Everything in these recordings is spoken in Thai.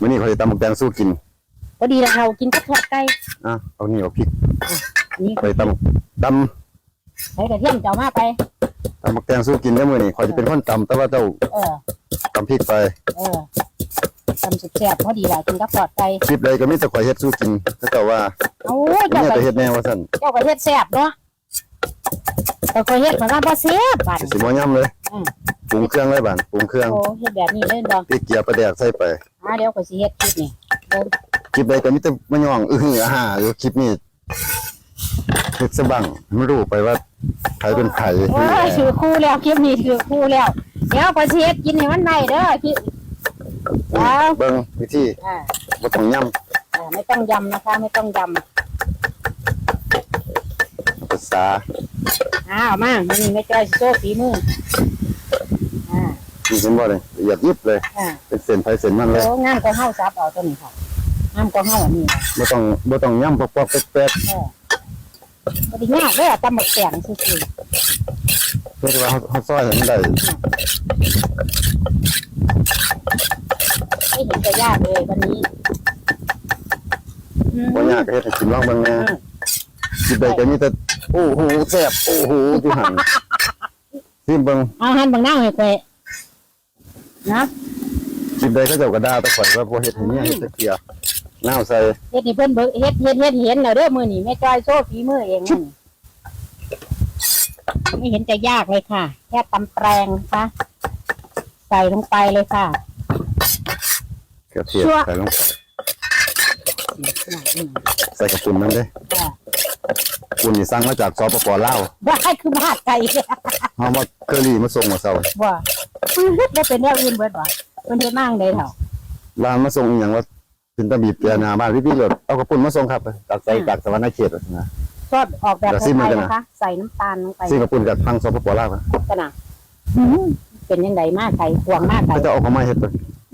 มื้อนี้เขาจะตำบักแตงสู้กินพอดีแล้วเรากินกับทอดไก่อะเอานี่เอาพริกอันนี้ไปตำตใส่กระเทียมเจ้ามาไปำตำบักแตงสู้กินได้อมื้อนี้เขาจะเป็นคนตำแต่ว่าเจ้าเออ ตำพริกไปเออทำสุดแซ่บพอดีแล้วกินกับทอดไก่คลิปใดก็มีแต่ข่อยเฮ็ดสู้กินแต่เจ้าว่าโอ้ยเจ้าเนี่ยก็แต่เฮ็ดแน่ว่าซั่นเจ้าก็เฮ็ดแซ่บเนาะแต่ก็เฮ็ดของเราบ่แซ่บบัด สิบ่ย่ำเลยอืม ปรุงเครื่องเลยบานปรุงเครื่องโอ้เฮ็ดแบบนี้เลยเนาะพริกเกียร์ปลาแดกใส่ไป อ่าเดี๋ยวก็สิเฮ็ดคลิปนี่เบิ่งคลิปใดก็มีแต่มาย่องอื้อหืออาหาอยู่คลิปนี้เฮ็ดซะบังไม่รู้ไปว่าใครเป็นใครโอ้ยถือคู่แล้วคลิปนี้ถือคู่แล้ว เดี๋ยวก็สิเฮ็ดกินให้มันได้เด้อพี่แล้วเบิ่งวิธีอ่าบ่ต้องย่อ่าไม่ต้องยำนะคะไม่ต้องยำภาษาำอ้าวมามันนี่ไม่จ้อยสิโซ่ฝีมืออ่า นี่เห็นบ่เลยละเอียดยิบเลย อ่าเป็นเส้นไปเส้นมันเลยโอ้งามก็เฮาซับเอาตัวนี้ค่ะงามก็เฮาอันนี้ค่ะบ่ต้องบ่ต้องย่ำปอกๆแป๊กเออบ่ได้ยากเลยอะตำบักแตงซื่อๆเพื่อที่ว่าเฮาเฮาซอยให้มันได้ๆไม่เห็นจะยากเลยวันนี้อืมบ่ยากก็เฮ็ดให้กินลองเบิ่งแหน่อืมคลิปใดก็มีแต่โอ้โหแซ่บโอ้โหอยู่หั่นซิมเบิ่งเอาหันบางหน้าให้ไป นะคลิปใดเขาเจ้าก็ด่าแตะข่อยว่าบ่เฮ็ดให้เมียเฮ็ดจักเที่ยน้าวใส่เฮ็ดนี่เพิ่นเบิ่งเฮ็ดเฮ็ดเฮ็ดเห็นแล้วเด้อมื้อนี้แม่จ้อยโซ่ฝีมือเองนั่นไม่เห็นจะยากเลยค่ะ แค่ตำแปลงนะคะใส่ลงไปเลยค่ะกระเทียมชั่วใส่ลงไปอืมใส่กระปุนมันเด้ค่ะปุนนี่สั่งมาจากสปปลาวว่าให้คือมาไก่เฮามาเคอรี่มาส่งมาเซาว่า ได้เป็นแนวอื่นเบิดบ่มันเฮ็ดมั่งได้เท่าร้านมาส่งอหย่างว่าเป็นตะบีบเปียนาบ้านพี่พี่เลยเอากระปุ่นมาส่งครับจากใจจากสวรรค์เขตนะชอบออกแบบไทซิมมันยนๆนะคะ ใส่น้ำตาลลงไปซึ่งกระปุ่นกับทางสปปลาวครับกันนะเป็นยังไงมากไก่ห่วงมากไก่ก็จะเออกมาเฮ็ดไป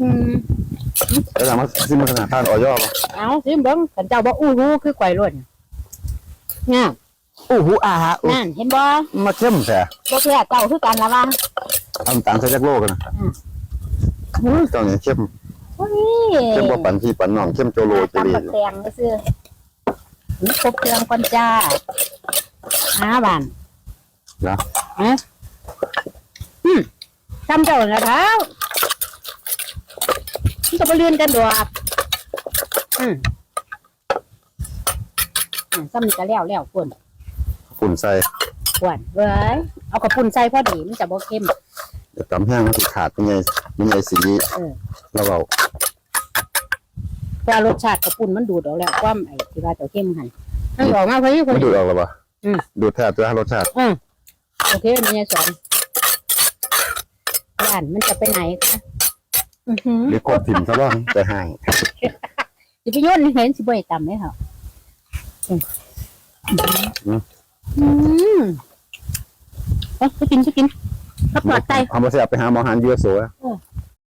อืมแล้วถามว่าซิมมันขนาดท่านออยป่ะเอาซิมเบิ้งขันเจ้าบ่อู้หูคือไก่ล้วนเนี่ยอู้หูอาฮะอู้นั่นเห็นบ่มาเข้มแท้บ่แพ้เก่าคือกันละว่า เอาน้ำตาลใส่จักโลกันนะอืมอุ้ยตอนนี้เข้มโอ้ยเข้มบ่ปันพี่ปันน้องเข้มโจโลเจตำลีบักแตงซื่อนี่ครบเครื่องก่อนจ้าห้าบานนะฮะอืมจำเจ้าแล้วเท้ามันก็บ่เลื่อนกันดอกอืมอืมซ้ำนี่ก็แล้วแล้วคนปุ่นใส่ กวนเว้ยเอากระปุ่นใส่พอดีมันจะบ่เข้ม เดี๋ยวตำแห้งมันสิขาดเป็นไงเป็นไงสีเออแล้วเอาเพราะว่ารสชาติกระปุ่นมันดูดออกแล้วความไอ้ที่ว่าจะเข้มหันมันออกมาพอดีพอไม่ดีดูดออกหรอปะอืม ดูดแทบตัวรสชาติอืมโอเคมันยังสอนย่านมันจะไปไหนคะอือหือหรือโคตรถิ่มซะบ้างแต่ห่างสิไปโยนเห็นสิบ่ได้ตำเลยเหรออืมอืมเอ้ยไปกินไปกิน ขับปลอดใจเอามาเสียบไปหาหมอหันยูเอสโซเอ